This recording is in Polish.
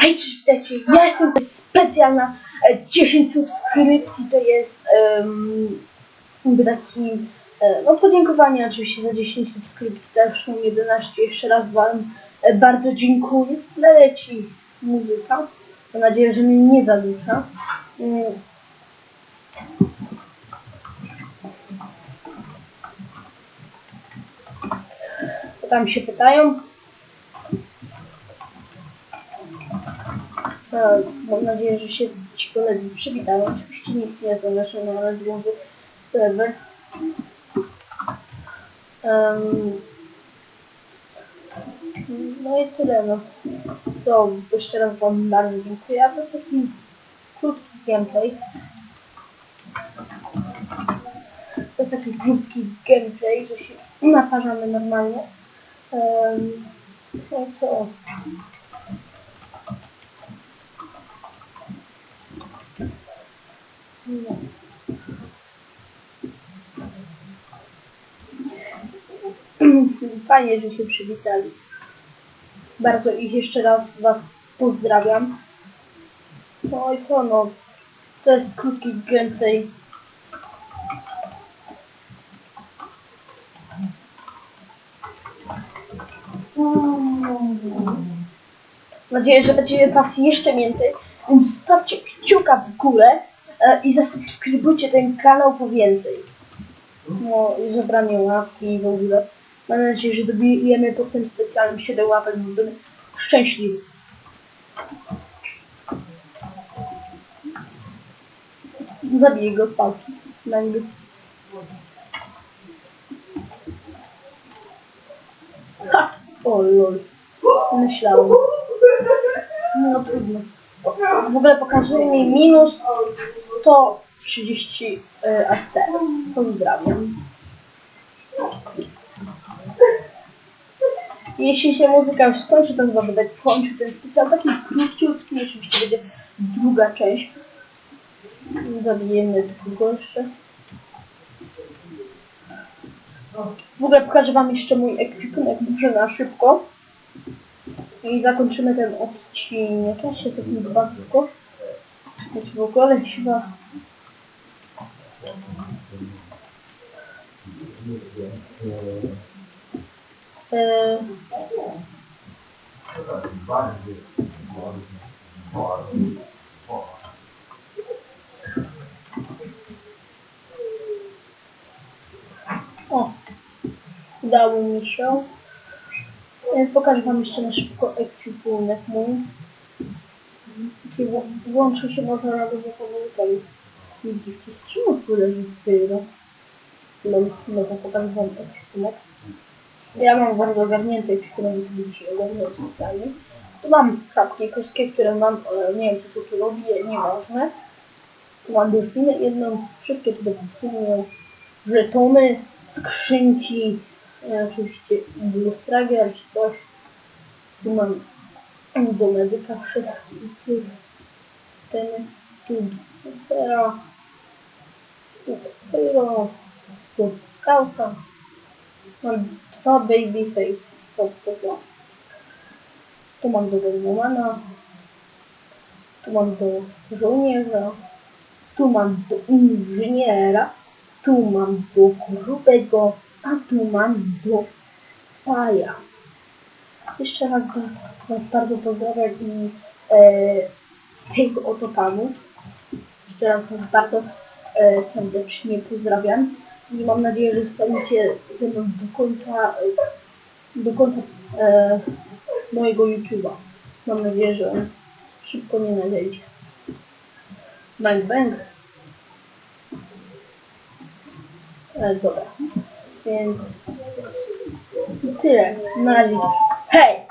Hej, cześć, witajcie, ja jestem tutaj specjalna, e, 10 subskrypcji. To jest um, taki, e, no podziękowanie oczywiście za 10 subskrypcji, też mam 11, jeszcze raz wam e, bardzo dziękuję, leci muzyka, mam nadzieję, że mnie nie zadusza. Mm. Tam się pytają, E, Mam nadzieję, że się ci koledzy przywitają. Oczywiście nikt nie zna naszego głowy serwer. Um, no i tyle. No. Co, jeszcze raz Wam bardzo dziękuję. A to jest taki krótki gameplay. To jest taki krótki gameplay, że się naparzamy normalnie. Um, no co? No. Fajnie, że się przywitali. Bardzo ich jeszcze raz Was pozdrawiam. No i co no, to jest krótki gameplay. Mam nadzieję, że będzie Was jeszcze więcej, więc stawcie kciuka w górę i zasubskrybujcie ten kanał po więcej. No i zebranie łapki i w ogóle. Mam nadzieję, że dobijemy po tym specjalnym 7 łapek, bo będę szczęśliwy. Zabiję go z pałki. Na niby. Ha! O lol. Myślałem. No trudno. W ogóle pokazuje mi minus 130 y, FPS. Pozdrawiam. Jeśli się muzyka już skończy, to chyba będę kończył ten specjal taki króciutki. Oczywiście będzie druga część. Zabijemy tylko jeszcze. W ogóle pokażę wam jeszcze mój ekwipunek może na szybko. I zakończymy ten odcinek. Ja się cofnę do was tylko. Choć w ogóle chyba... Eee, o, udało mi się. Więc pokażę wam jeszcze na szybko ekwipunek mój. Wło- Włączy się może nawet za pomocą. Widzicie, czemu tu leży pyro? No, no to pokażę wam ekwipunek. Ja mam bardzo ogarnięty ekwipunek, więc sobie dzisiaj ogarnię specjalnie. Tu mam czapki koskie, które mam, nie wiem co tu robię, nieważne. Tu mam delfiny jedną, wszystkie te delfiny żetony, skrzynki, e, oczywiście lustragier czy coś. Tu mam do medyka wszystkich ten, tu supera, tu skauta. Mam dwa baby face, to to Tu mam do Womana, tu mam do żołnierza, tu mam do inżyniera, tu mam do grubego, a tu mam do spaja. Jeszcze raz was, bardzo pozdrawiam i e, tego oto panu. Jeszcze raz was bardzo e, serdecznie pozdrawiam i mam nadzieję, że zostaniecie ze mną do końca, do końca e, mojego YouTube'a. Mam nadzieję, że szybko nie nadejdzie. Bang bang. E, dobra. Więc tyle. Na razie. hey